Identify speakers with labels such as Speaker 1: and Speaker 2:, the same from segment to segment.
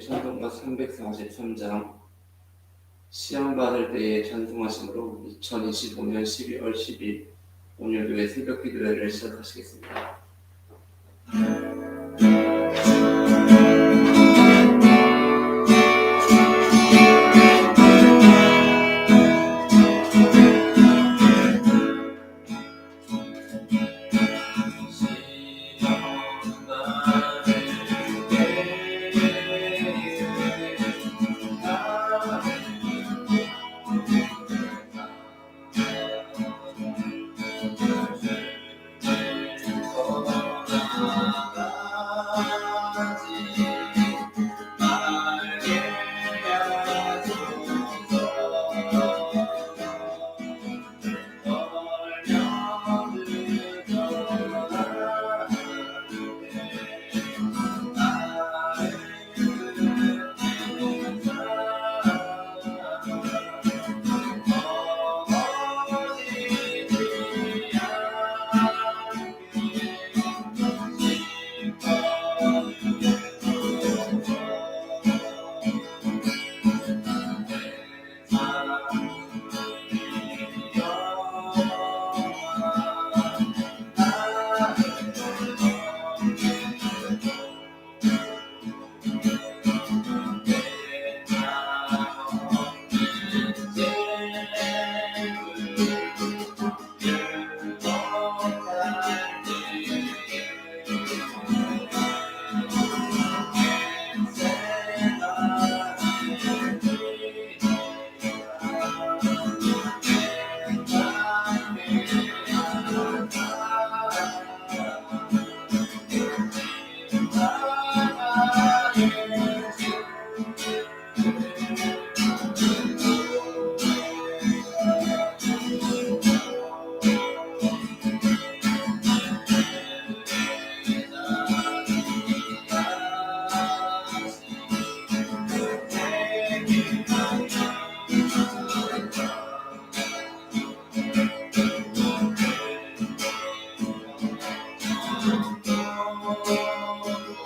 Speaker 1: 찬송가 343장 시험 받을 때에 찬송하심으로 2025년 12월 10일 오늘 교회 새벽 기도회를 시작하시겠습니다.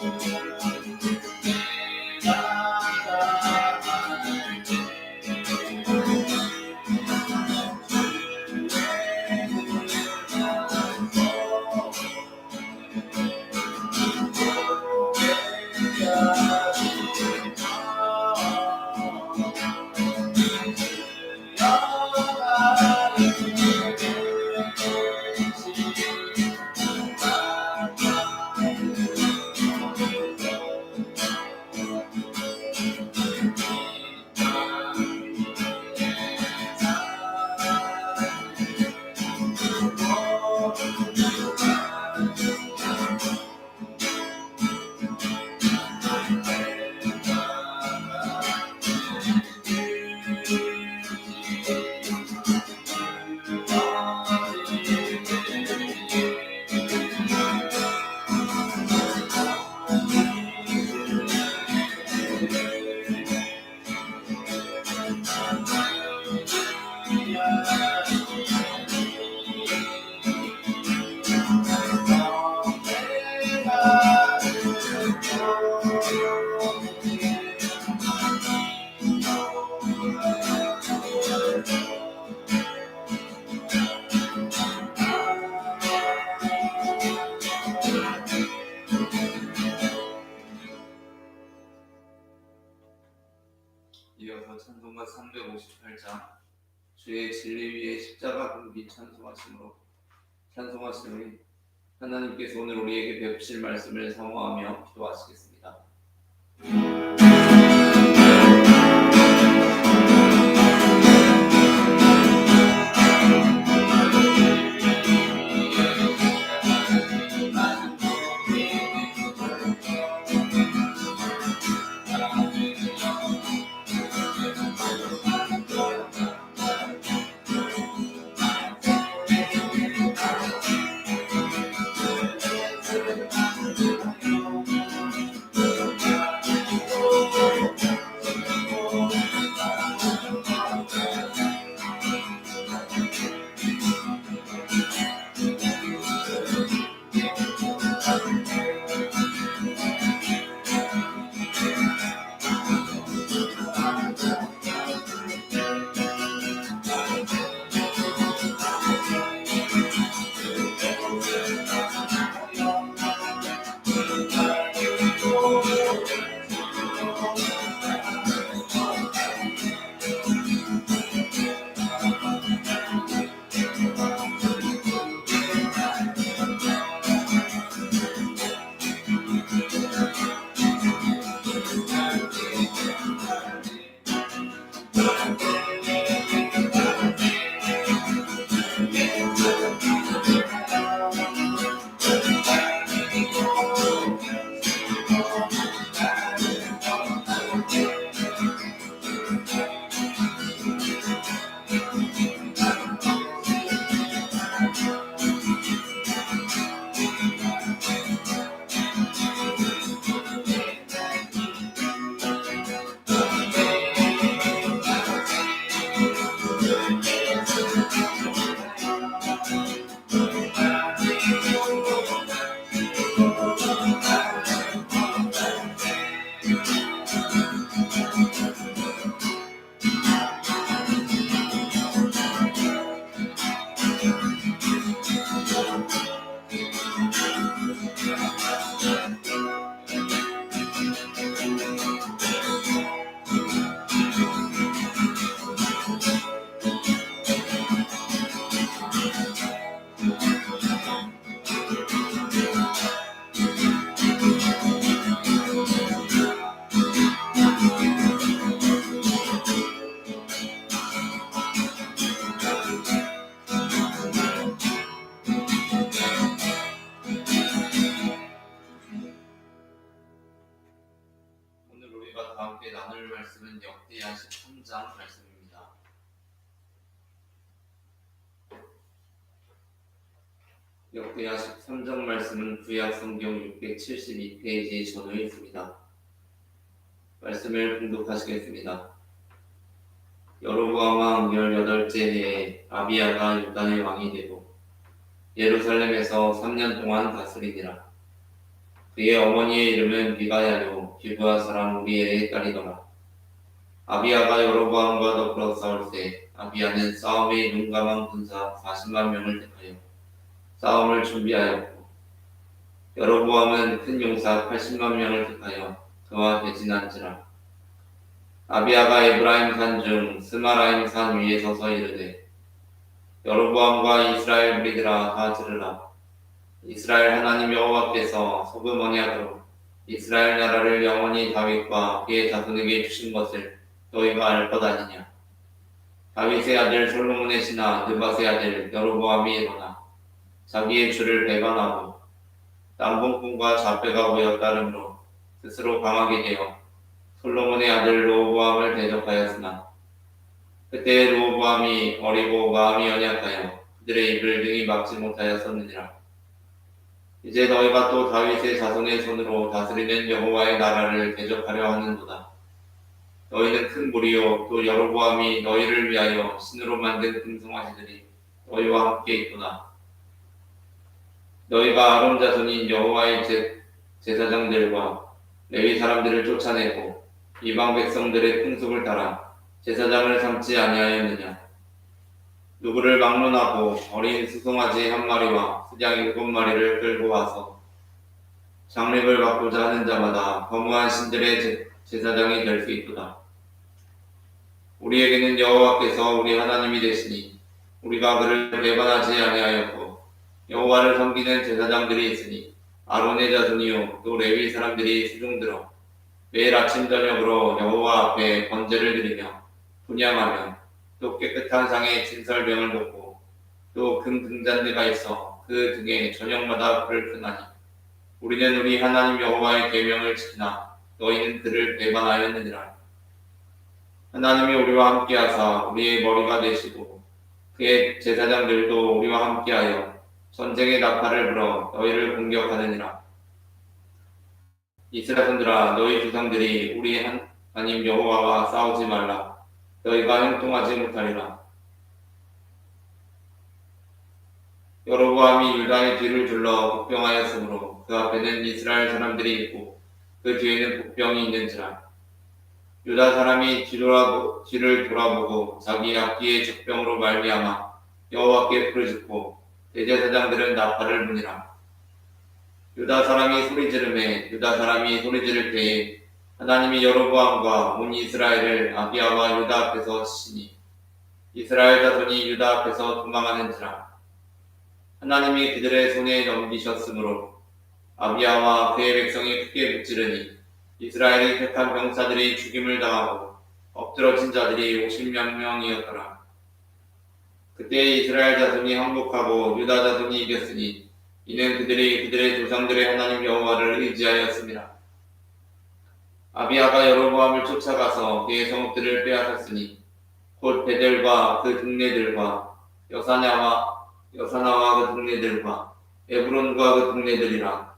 Speaker 1: Thank you. 이어서 찬송가 358장 주의 진리 위에 십자가 금비 찬송하심으로 찬송하시노니 하나님께서 오늘 우리에게 배우실 말씀을 사모하며 기도하시겠습니다. Thank you. 다 함께 나눌 말씀은 역대하 13장 말씀입니다. 역대하 13장 말씀은 구약 성경 672페이지 전후에 있습니다. 말씀을 봉독하시겠습니다. 여로보암 왕 18째 해에 아비야가 유다의 왕이 되고 예루살렘에서 3년 동안 다스리니라. 그의 어머니의 이름은 미가야요 기브아 사람 우리엘의 딸이더라. 아비야가 여로보암과 더불어 싸울 때 아비야는 싸움에 용감한 군사 40만 명을 택하여 싸움을 준비하였고 여로보암은 큰 용사 80만 명을 택하여 그와 대진한지라. 아비야가 에브라임 산중 스마라임 산 위에 서서 이르되 여로보암과 이스라엘 무리들아 다 들으라. 이스라엘 하나님 여호와께서 소금 언약으로 이스라엘 나라를 영원히 다윗과 그의 자손에게 주신 것을 너희가 알 것 아니냐. 다윗의 아들 솔로몬의 신하 느밧의 아들 여로보암이 일어나 자기의 주를 배반하고 남봉꾼과 자배가 모여 따름으로 스스로 강하게 되어 솔로몬의 아들 로보암을 대적하였으나 그때 로보암이 어리고 마음이 연약하여 그들의 입을 능히 막지 못하였었느니라. 이제 너희가 또 다윗의 자손의 손으로 다스리는 여호와의 나라를 대적하려 하는도다. 너희는 큰 무리요 또 여로보암이 너희를 위하여 신으로 만든 금송아지들이 너희와 함께 있구나. 너희가 아론 자손인 여호와의 제, 제사장들과 레위 사람들을 쫓아내고 이방 백성들의 풍습을 따라 제사장을 삼지 아니하였느냐? 누구를 막론하고 어린 수송아지 한 마리와 수장 일곱 마리를 끌고 와서 장례를 받고자 하는 자마다 거무한 신들의 제, 제사장이 될 수 있도다. 우리에게는 여호와께서 우리 하나님이 되시니 우리가 그를 배반하지 아니하였고 여호와를 섬기는 제사장들이 있으니 아론의 자손이요 또 레위 사람들이 수중들어 매일 아침 저녁으로 여호와 앞에 번제를 드리며 분양하며 또 깨끗한 상에 진설병을 놓고 또 금 등잔대가 있어 그 등에 저녁마다 불을 끄나니 우리는 우리 하나님 여호와의 계명을 지키나 너희는 그를 배반하였느니라. 하나님이 우리와 함께하사 우리의 머리가 되시고 그의 제사장들도 우리와 함께하여 전쟁의 나팔을 불어 너희를 공격하느니라. 이스라엘 들아 너희 조상들이 우리 하나님 여호와와 싸우지 말라 너희가 행동하지 못하리라. 여로보암이 유다의 뒤를 둘러 복병하였으므로 그 앞에는 이스라엘 사람들이 있고 그 뒤에는 복병이 있는지라. 유다 사람이 뒤돌아보, 뒤를 돌아보고 자기 앞뒤의 적병으로 말미암아 여호와께 부르짖고 대제사장들은 나팔을 부니라. 유다 사람이 소리 지르매 유다 사람이 소리 지를 때에 하나님이 여로보암과 온 이스라엘을 아비야와 유다 앞에서 치시니 이스라엘 자손이 유다 앞에서 도망하는지라 하나님이 그들의 손에 넘기셨으므로 아비야와 그의 백성이 크게 무찌르니 이스라엘이 택한 병사들이 죽임을 당하고 엎드러진 자들이 50명 명이었더라 그때 이스라엘 자손이 항복하고 유다 자손이 이겼으니 이는 그들이 그들의 조상들의 하나님 여호와를 의지하였습니다. 아비아가 여로보암을 쫓아가서 그의 성읍들을 빼앗았으니 곧 베델과 그 등내들과 여사냐와 여사나와 그 등내들과 에브론과 그 등내들이라.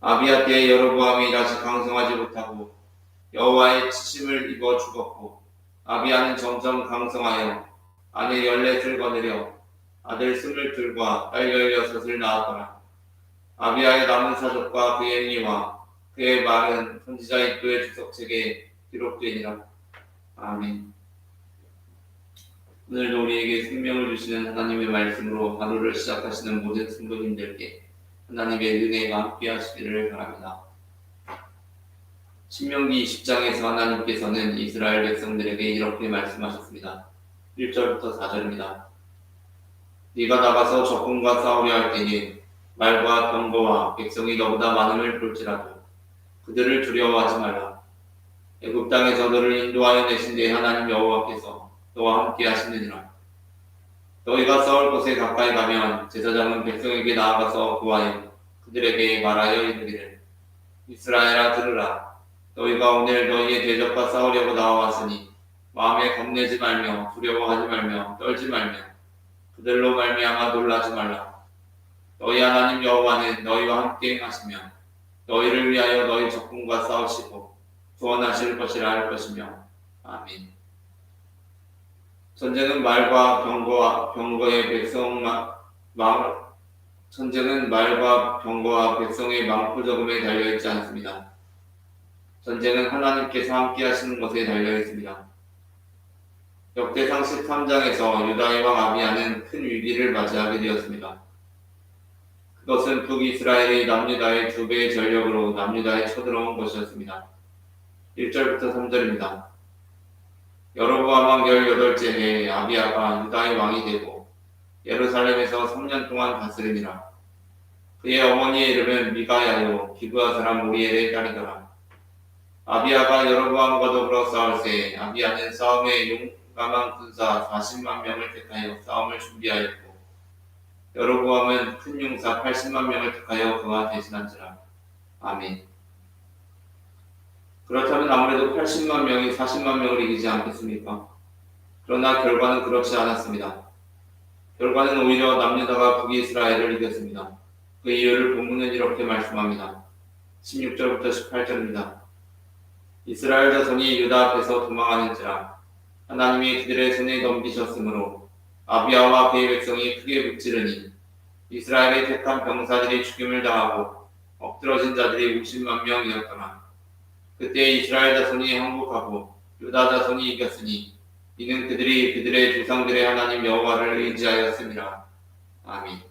Speaker 1: 아비아 때에 여로보암이 다시 강성하지 못하고 여호와의 치심을 입어 죽었고 아비아는 점점 강성하여 아내 열넷을 거느려 아들 스물둘과 딸 열여섯을 낳았더라. 아비아의 남은 사족과 그의 행위와 그의 말은 선지자 이도의 주석책에 기록되니라. 아멘. 오늘도 우리에게 생명을 주시는 하나님의 말씀으로 하루를 시작하시는 모든 성도님들께 하나님의 은혜가 함께 하시기를 바랍니다. 신명기 20장에서 하나님께서는 이스라엘 백성들에게 이렇게 말씀하셨습니다. 1절부터 4절입니다. 네가 나가서 적군과 싸우려 할 때에 말과 병거와 백성이 너보다 많음을 볼지라도 그들을 두려워하지 말라. 애굽 땅에서 너를 인도하여 내신 내 하나님 여호와께서 너와 함께 하시느니라. 너희가 싸울 곳에 가까이 가면 제사장은 백성에게 나아가서 구하여 그들에게 말하여 이르기를 이스라엘아 들으라. 너희가 오늘 너희의 대적과 싸우려고 나와왔으니 마음에 겁내지 말며 두려워하지 말며 떨지 말며 그들로 말미암아 놀라지 말라. 너희 하나님 여호와는 너희와 함께 하시며 너희를 위하여 너희 적군과 싸우시고 구원하실 것이라 할 것이며 아멘. 전쟁은 말과 병거와 병거의 백성 마음 전쟁은 말과 병거와 백성의 적음에 달려 있지 않습니다. 전쟁은 하나님께서 함께 하시는 것에 달려 있습니다. 역대상 13장에서 유다의 왕 아비야는 큰 위기를 맞이하게 되었습니다. 그것은 북이스라엘이 남유다의 두 배의 전력으로 남유다에 쳐들어온 것이었습니다. 1절부터 3절입니다. 여로보암 왕 18째 해에 아비야가 유다의 왕이 되고 예루살렘에서 3년 동안 다스리니라. 그의 어머니의 이름은 미가야요 기브아 사람 우리엘의 딸이더라. 아비야가 여로보암과 더불어 싸울 때 아비야는 싸움에 용감한 군사 40만 명을 택하여 싸움을 준비하였고 여로보암은 큰 용사 80만 명을 택하여 그와 대신한지라. 아멘. 그렇다면 아무래도 80만 명이 40만 명을 이기지 않겠습니까? 그러나 결과는 그렇지 않았습니다. 결과는 오히려 남유다가 북이스라엘을 이겼습니다. 그 이유를 본문은 이렇게 말씀합니다. 16절부터 18절입니다. 이스라엘 자손이 유다 앞에서 도망하는지라 하나님이 그들의 손에 넘기셨으므로 아비아와 그의 백성이 크게 북지르니 이스라엘의 택한 병사들이 죽임을 당하고 엎드러진 자들이 50만 명이었더라. 그때 이스라엘 자손이 항복하고 유다 자손이 이겼으니 이는 그들이 그들의 조상들의 하나님 여호와를 의지하였습니다. 아멘.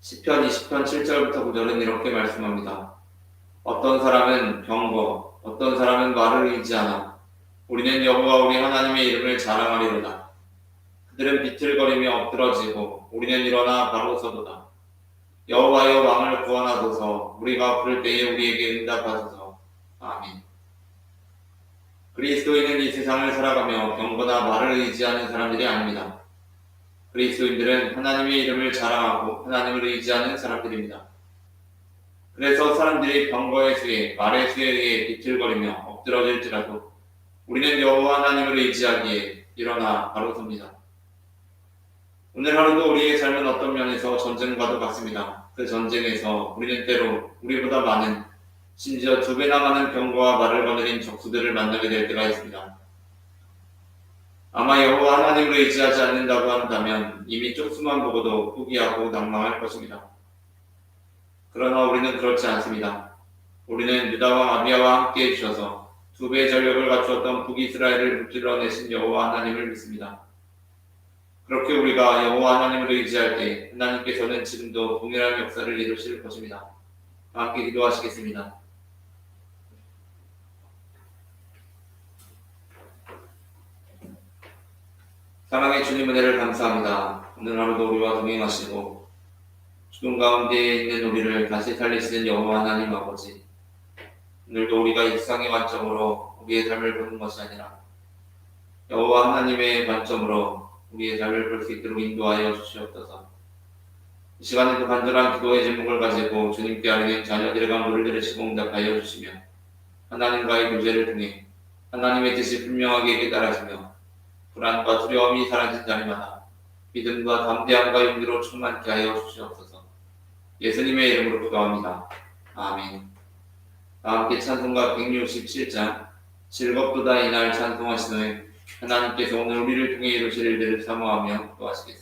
Speaker 1: 시편 20편 7절부터 9절은 이렇게 말씀합니다. 어떤 사람은 병거, 어떤 사람은 말을 의지하나 우리는 여호와 우리 하나님의 이름을 자랑하리로다. 그들은 비틀거리며 엎드러지고 우리는 일어나 바로 서도다. 여호와여 왕을 구원하소서 우리가 부를 때에 우리에게 응답하소서. 아멘. 그리스도인은 이 세상을 살아가며 경거나 말을 의지하는 사람들이 아닙니다. 그리스도인들은 하나님의 이름을 자랑하고 하나님을 의지하는 사람들입니다. 그래서 사람들이 병거의 수에 말의 수에 의해 비틀거리며 엎드러질지라도 우리는 여호와 하나님을 의지하기에 일어나 바로 섭니다. 오늘 하루도 우리의 삶은 어떤 면에서 전쟁과도 같습니다. 그 전쟁에서 우리는 때로 우리보다 많은 심지어 두 배나 많은 병거와 말을 거느린 적수들을 만나게 될 때가 있습니다. 아마 여호와 하나님을 의지하지 않는다고 한다면 이미 쪽수만 보고도 포기하고 낭망할 것입니다. 그러나 우리는 그렇지 않습니다. 우리는 유다와 아비아와 함께 해주셔서 두 배의 전력을 갖추었던 북이스라엘을 무찔러내신 여호와 하나님을 믿습니다. 그렇게 우리가 여호와 하나님을 의지할 때 하나님께서는 지금도 동일한 역사를 이루실 것입니다. 함께 기도하시겠습니다. 사랑의 주님 은혜를 감사합니다. 오늘 하루도 우리와 동행하시고 죽음 가운데 있는 우리를 다시 살리시는 여호와 하나님 아버지 오늘도 우리가 일상의 관점으로 우리의 삶을 보는 것이 아니라 여호와 하나님의 관점으로 우리의 삶을 볼수 있도록 인도하여 주시옵소서. 이 시간에도 간절한 기도의 제목을 가지고 주님께 아뢰는 자녀들의 간구를 들으시고 응답하여 주시며 하나님과의 교제를 통해 하나님의 뜻이 분명하게 깨달아지며 불안과 두려움이 사라진 자리마다 믿음과 담대함과 용기로 충만케 하여 주시옵소서. 예수님의 이름으로 기도합니다. 아멘. 다 함께 찬송가 167장 즐겁도다 이날 찬송하시노에 하나님께서 오늘 우리를 통해 이루실 일들을 사모하며 기도하시겠습니다.